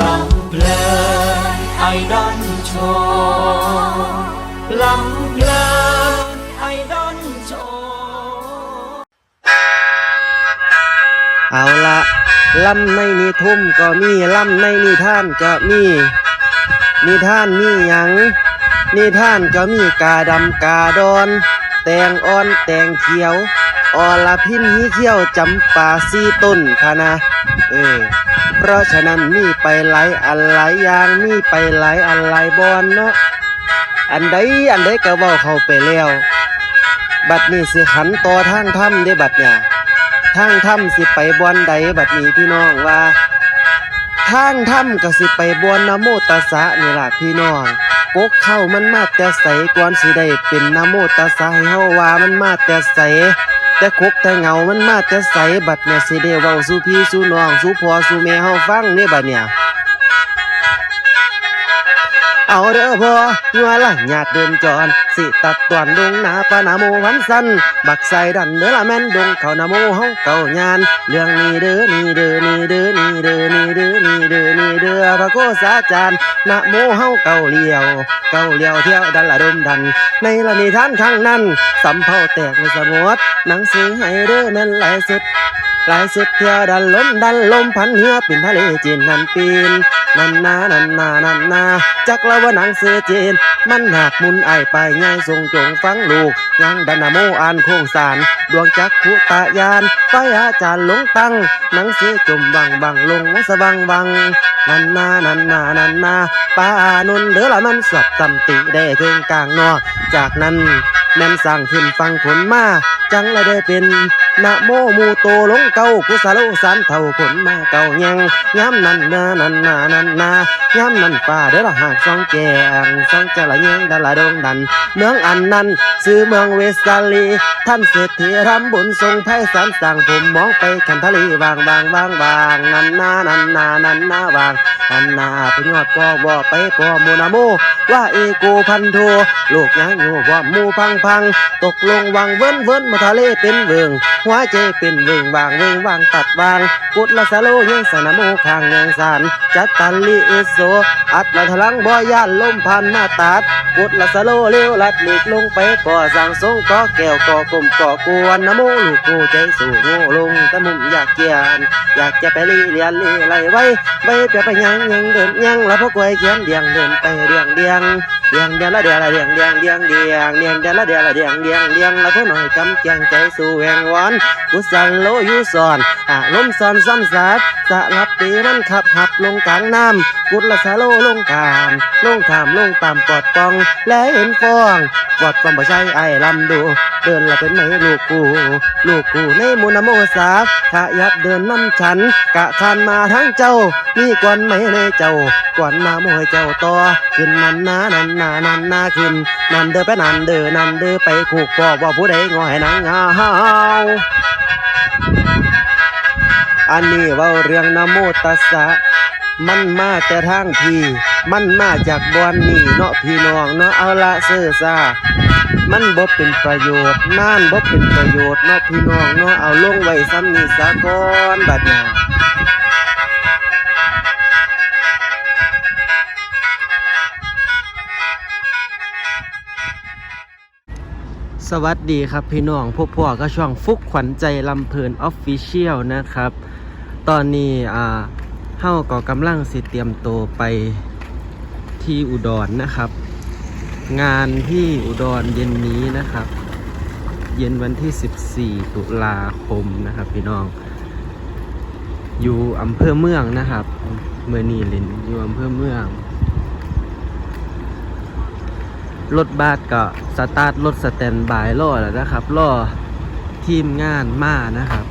ลำเพลินไอดอนโชว์ลำเพลินไอดอนโชว์เอาละลำในนิทุ่มก็มีลำในนิท่านก็มีนิท่านมีหยังนิท่านก็มีกาดำกาดอนแตงอ่อนแตงเขียวอลพินหีเขี้ยวจำปาซีต้นพะนะเออ เพราะฉะนั้นมีไปหลายอันหลายอย่างมีไปหลายอันหลายบอนเนาะอันใดอันใดก็เว้าเข้าไปแล้ว บัดนี้สิขันต่อทางถ้ำได้บัดเนี่ยทางถ้ำสิไปบอนใดบัดนี้พี่น้องว่าทางถ้ำก็สิไปบอนนโมตสะนี่ล่ะพี่น้องกกเข้ามันมาแต่ใสก่อนสิได้เป็นนโมตสะให้เฮาว่ามันมาแต่ใส แต่คกแต่เงามันมาแต่ใสบัดเนี่ยสิได้เว้าสู่พี่สู่น้องสู่พ่อสู่แม่เฮาฟังเนี่ยบัดเนี่ย เอาเด้อพ่อยัวละญาติเดินจรสิตัดตวนดงนาปานาโมวันสันบักใส่ดันเด้อละแม่นดงเขานาโมเฮาเก่ายาน เรื่องนี้เด้อนี่เด้อนี่เด้อนี่เด้อนี่เด้อนี่เด้อนี่เด้อพระโคสาจารย์นะโมเฮาเก่าเลี้ยว เก่าเลี้ยวเที่ยวดันละดมดัน ในละนิทานข้างนั้นสำเภาแตกในสมุดหนังสือให้เด้อแม่นหลายสุด ลายสุดเที่ยวดันลมดันลมพันเหือปินทะเลจีนนันปีนนันนานันนานันนาจักละว่าหนังเสือจีน มันหักมุนไอไปง่ายทรงจงฟังลูกยังดันนาโมอ่านโคงสาร ดวงจักขุตายานไปอาจารย์หลงตั้งหนังเสือจมบังบังลงวัสบังบังนันนานันนานันนาป้านุนเด้อละมันสอบตำติได้ถึงกลางนอกจากนั้นแม่นสั่งขึ้นฟังขนมาจังละได้เป็น นะโมมูโตลงเก่ากุสาโลสานเท่าขนมาเก่ายังย้ำนันนานันนานันนา ย้ำนันป่าเด้อละหากสองแจงสองจะละยังดาละดงดัน เมืองอันนั้นซื้อเมืองเวสซาลี ท่านเศรษฐีทำบุญทรงไพศาลสั่งผมมองไปขันทะเลวางวางวางวางนันนานันนานันนาวางนันนาไปยอดปอบ่ไปปอโมนาโมว่าเอโกพันโทลูกยังอยู่ว่ามูพังพัง ตกลงวางเวิ้นเวิ้นมาทะเลเป็นเวิงหัวใจเป็นเวิงวางเวิงวางตัดวาง กุดละสะโลยังสนาโมขางยังสานจัดตันลีเอโซอัดละทะลังบ่ย่านลมพันมาตัดกุดละสโลเลี้ยวลัดหลีกลงไปก่อสั่งทรงก่อแก้วก่อกลมก่อกวนนะโมลูกกูใจสู่โง่ลงตะมุมอยากเกียนอยากจะไปลีเรียนลีไรไว้ไปเปียไปยังยังเดินยังล้วพวกกวยเขียนเดียงเดินไปเดียงเดียงเดียงเดียงละเดียงละเดียงเดียงเดียงเดียงเดียงเดียงละเดียงละเดียงเดียงเดียงละผู้หน่อยกำเกียงใจสู่แหงวันกุศลโลยู่สอนอารมณ์สอนซ้ำสาดสะลับตีมันขับหับลงกลางน้ำกุศลสะโลลงขามลงขามลงตามปอดปอง และเห็นฟองปอดปองบ่ใช่ไอ้ลำดู เดินละเป็นไหมลูกกู ลูกกูในมูนโมสาขยับเดินน้ำฉัน กะคานมาทั้งเจ้า มีกวนไหมในเจ้าก่อนนาโมให้เจ้าต่อขึ้นนันนานันนานันนาขึ้นนันเด้อไปนันเด้อนันเด้อไปคูกปอกว่าผู้ใดงอยหนังเฮาอันนี้ว่าเรื่องนโมตัสสะ มันมาแต่ทางพี่ มันมาจากบอนนี่เนาะพี่น้องเนาะเอาละเสื้อซามันบ่เป็นประโยชน์น่านบ่เป็นประโยชน์เนาะพี่น้องเนาะเอาลงไว้ซ้ำนี่ซะก่อนบัดเนี้ยสวัสดีครับพี่น้องพวกพ่อก็ช่องฟุกขวัญใจลำเพลินออฟฟิเชียลนะครับ ตอนนี้อ่า เฮาก็กำลังสิเตรียมตัวไปที่อุดรนะครับ งานที่อุดรเย็นนี้นะครับ เย็นวันที่ 14 ตุลาคมนะครับ พี่น้อง อยู่อำเภอเมืองนะครับเมื่อนี้เล่นอยู่อำเภอเมือง รถบัสก็สตาร์ทรถสแตนบายรอแล้วนะครับรอทีมงานมานะครับ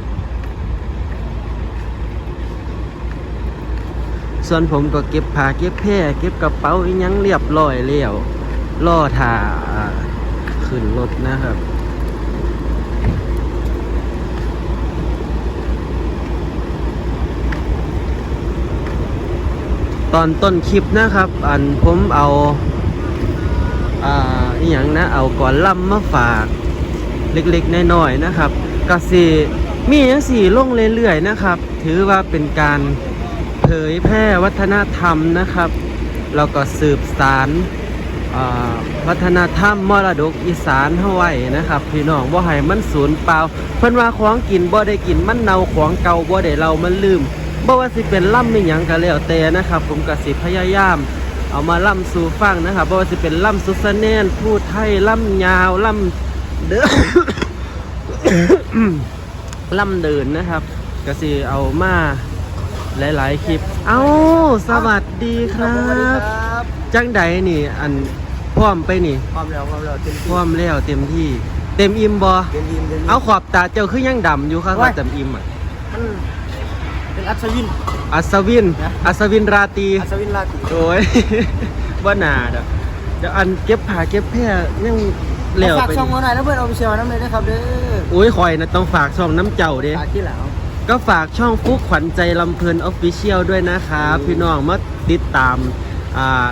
ส่วนผมก็เก็บผ้าเก็บแพร่เก็บกระเป๋าอีหยังเรียบร้อยแล้วรอถ่าอ่าขึ้นรถนะครับ ตอนต้นคลิปนะครับ อันผมเอาอ่าอหย่างนะ เอาก่อนล่ำมาฝากเล็กๆน้อยๆนะครับกสิมีอย่างสี่ลงเรื่อยๆนะครับ ถือว่าเป็นการ ผยแพร่วัฒนธรรมนะครับแล้วก็สืบสารวัฒนธรรมมรดกอีสานเฮาไว้นะครับ พี่น้องบ่ให้มันสูญเปล่า เพิ่นว่าของกินบ่ได้กินมันเน่าของเก่าบ่ได้เรามันลืมบ่ว่าสิเป็นล่ำมีหยังก็แล้วแต่นะครับ ผมก็สิพยายาม เอามาล่ำสู่ฟังนะครับบ่ว่าสิเป็นล่ำสุสะแนนพูดไทยล่ำยาวล่ำเด้อล่ำเดินนะครับก็สิเอามา หลายๆคลิป เอ้าสวัสดีครับจังใดนี่ อันพร้อมไปนี่ความเร็วความเร็วเต็มพร้อมแล้วเต็มที่ เต็มอิ่มบ่เต็มยิมเต็มยิมเอาขอบตาเจ้าคือยังดำอยู่ครับโอ้ยว่าเต็มอิ่มอะมันเป็นอัศวิน อัศวิน นะ อัศวินราตรี อัศวินราตรีโอ้ยว่าหนาดอกเดี๋ยวอันเก็บผ้าเก็บแพร่ยังเหลวฝากไปช่องมาหน่อยแล้วเพื่อนเอาไปเชียร์น้ำเลยนะครับเด้อโอ้ยคอยนะต้องฝากช่องน้ำเจ้าเด้ฝากที่หลัง ก็ฝากช่องฟุกขวัญใจลำเพลินออฟฟิเชียลด้วยนะครับอืมพี่น้องมาติดตามอ่า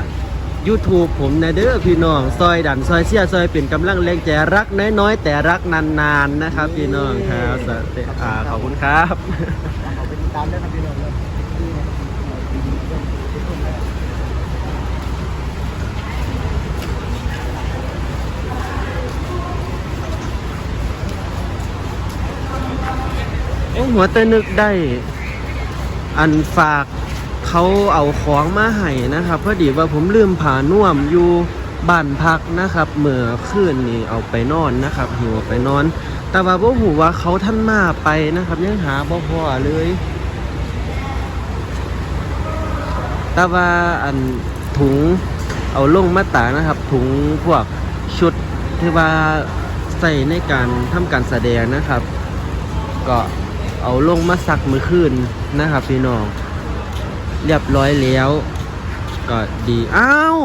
YouTube ผมนะเด้อพี่น้อง ซอยดันซอยเชียร์ซอยเป็นกำลังแรงใจรักน้อยๆ แต่รักนานๆนะครับ พี่น้องครับสวัสดีอ่าขอบคุณครับ เอาไปติดตามด้วยครับพี่น้องเลย โอ้ หัวแต่นึกได้ อันฝากเขาเอาของมาให้นะครับพอดีว่าผมลืมผ่าน่วมอยู่บ้านพักนะครับเมื่อคืนนี้เอาไปนอนนะครับ หิวไปนอน แต่ว่าบ่หูว่าเขาท่านมาไปนะครับยังหาบ่พอเลย แต่ว่าอันถุงเอาลงมาตานะครับ ถุงพวกชุดที่ว่าใส่ในการทำการแสดงนะครับ ก็ เอาลงมาซักมือคืนนะครับพี่น้อง เรียบร้อยแล้ว ก็ดีอ้าว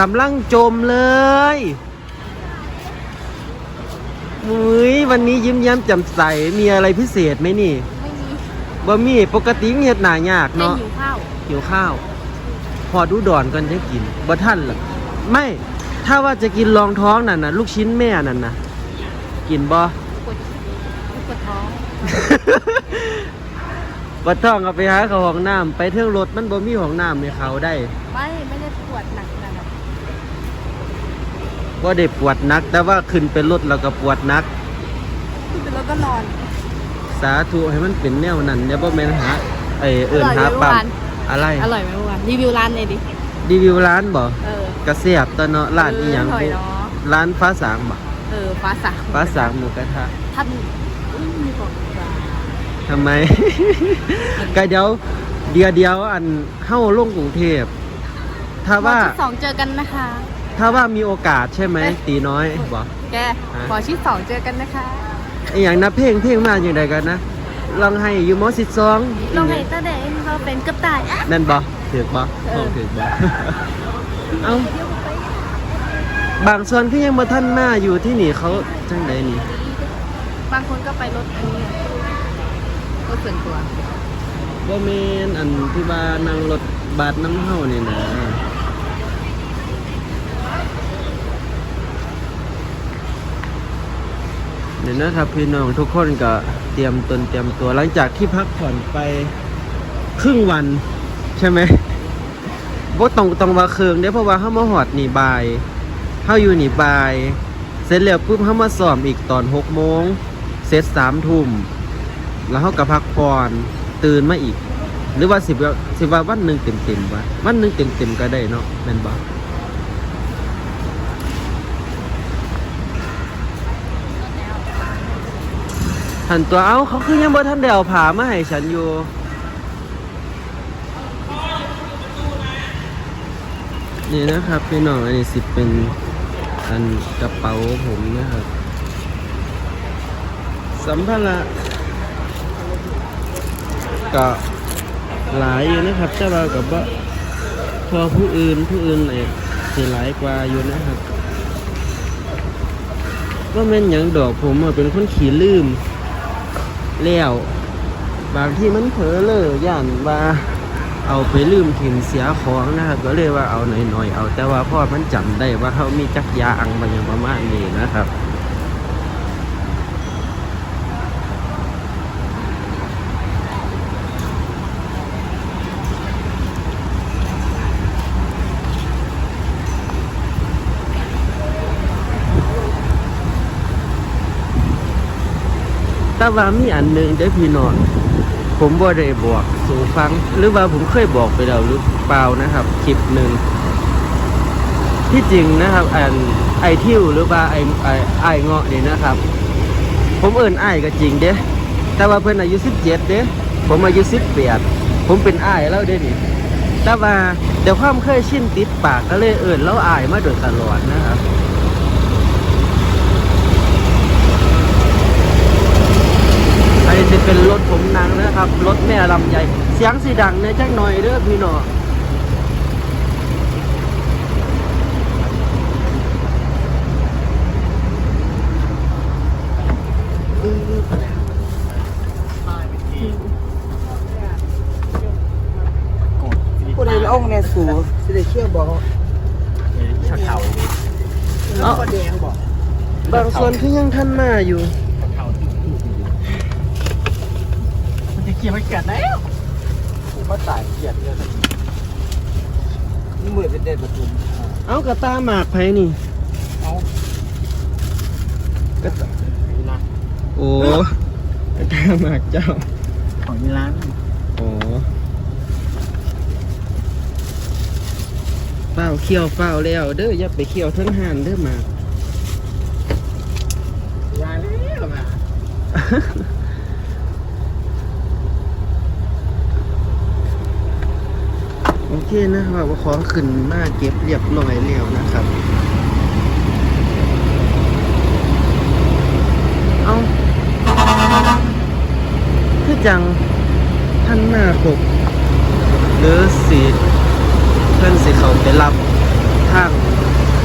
กำลังจมเลยมุ้ยวันนี้ยิ้มแย้มแจ่มใส มีอะไรพิเศษไหมนี่ ไม่มีบ่มีปกติมีเฮ็ดหนายากแค่เนาะ หิวข้าวหิวข้าว พอดูดอนกันจะกินบ่ท่านล่ะไม่ ถ้าว่าจะกินรองท้องนั่นนะลูกชิ้นแม่นั่นนะกินบ่ปวดปวด ท้องบ่ต้องเอาไปหาเขาห้องน้ำไปเที่ยวรถมันบ่มีห้องน้ำในเขาได้ไม่ไม่ได้ปวดหนักขนาดนั้นบ่ได้ปวดหนัก แต่ว่าขึ้นไปรถแล้วก็ปวดหนัก ขึ้นไปแล้วก็นอน สาธุให้มันเป็นแนวนั้นอย่าบ่แม่นหาไอ้เอิ้นหาปั๊มอะไรอร่อยไหมเมื่อวานรีวิวร้านเลยดิรีวิวร้านบ่เออกระเสียบตะเนาะร้านอีหยังเออถอยเนาะร้านฟ้าสางบ่เออฟ้าสางฟ้าสางหมูกระทะท่านอุ้ยมีบอกว่า ทำไม ก็เดี๋ยวเดียวเดียวอันเฮ้าลงกรุงเทพ ถ้าว่าขอที่สองเจอกันนะคะ ถ้าว่ามีโอกาสใช่ไหม ตีน้อยบอกแกฮะขอที่สองเจอกันนะคะไออย่างนะเพลงเพลงมาอย่างไรกันนะลองให้อยู่มอสิบสองลองให้ตาแดงเราเป็นกระต่ายอะนั่นบอถือกบอเออถือกบอเอาบางส่วนที่ยังมาท่านมาอยู่ที่นี่เขาจังไดนี่ บางคนก็ไปรถอันนี้ รถส่วนตัวว่าเมนอันที่บ้านนั่งรถบัสน้ำเฮานี่นะเนี่ยนะครับพี่น้องทุกคนก็เตรียมตนเตรียมตัวหลังจากที่พักผ่อนไปครึ่งวัน ใช่ไหมบ่ต้องต้องว่าเคืองเด้เพราะว่าเฮามาหอดหนีบ่ายเฮาอยู่นี่บ่าย เสร็จแล้วปุ๊บเฮามาซ้อมอีกตอน6โมงเสร็จ3ทุ่ม แล้วเขาก็พักผ่อนตื่นมาอีก หรือว่าสิบว่าสิบว่าวันหนึ่งเต็มเต็มวะวันหนึ่งเต็มเต็มก็ได้เนาะแม่นบ่หันตัวเอ้าเขาคือยังบ่ทันได้เอาผ้ามาให้ฉันอยู่นี่นะครับพี่น้องอันนี้สิเป็นอันกระเป๋าผมนะครับสัมภาระ ก็หลายอยู่นะครับแต่ว่ากับว่าพอผู้อื่นผู้อื่นเนี่ยสิหลายกว่าอยู่นะครับก็แม่นหยังดอกผมเป็นคนขี่ลืมแล้วบางที่มันเผลอเลยย่านว่าเอาไปลืมถิ่มเสียของนะครับก็เลยว่าเอาหน่อยๆเอา แต่ว่าพ่อมันจำได้ว่าเขามีจักรยานบางอย่างประมาณนี้นะครับ แต่ว่ามีอันหนึ่งเด้พี่น้องผมบ่ได้บอกสู่ฟัง หรือว่าผมเคยบอกไปแล้วหรือเปล่านะครับคลิปหนึ่งที่จริงนะครับอันไอทิวหรือว่าไอไอไอเงาะนี่นะครับ ผมเอิ้นไอก็จริงเด้แต่ว่าเพิ่อนอายุ17เจ็ดเด้ผมอายุ18ผมเป็นไอแล้วเด้นี่แต่ว่าเดี๋ยวความเคยชินติดปากก็เลยเอิ้นแล้วอายมาโดยตลอดนะครับ อันนี้ จะเป็นรถผมนางนะครับ รถแม่ลำใหญ่ เสียงสีดังเนี่ยจักหน่อยเด้อพี่น้องผู้ใดเอาแน่สูสิได้เชื่อบอกชักเข่าเลยเอาแดงบอกบางส่วนคือยังท่านมาอยู่ ชักเข่ามันจะเกี่ยวไม่กัดแล้วผมก็ตายเกลียดเลยนี่มือเป็นเด็ดประตูเอากระตาหมากไผนี่เอากระตานี่นะโอ้กระตาหมากเจ้า ของนี่ร้านโอ้เฝ้าเขี้ยวเฝ้าแล้ว เด้ออย่าไปเขี้ยวทั้งหันเด้อหมากยาแล้วมา โอเคนะครับว่าของขึ้นมาเก็บเรียบร้อยแล้วนะครับ เอาคือจังท่านมาครบหรือสีเพื่อนสิเขาไปรับทาง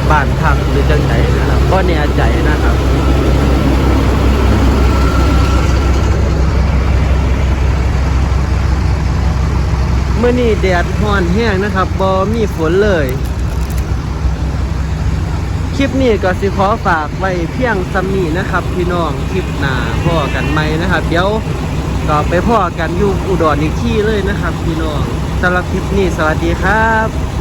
บ้านพักหรือจังไหนนะครับก็แน่ใจนะครับ อนี้แดดห้อนแห้งนะครับบอมีฝนเลย คลิปนี้ก็สิขอฝากไว้เพียงซัมนี้นะครับ พี่น้องคลิปหน้าพ่อกันไหมนะครับ เดี๋ยวก็ไปพ่อกันอยู่อุดรอีกที่เลยนะครับ พี่น้องสำหรับคลิปนี้สวัสดีครับ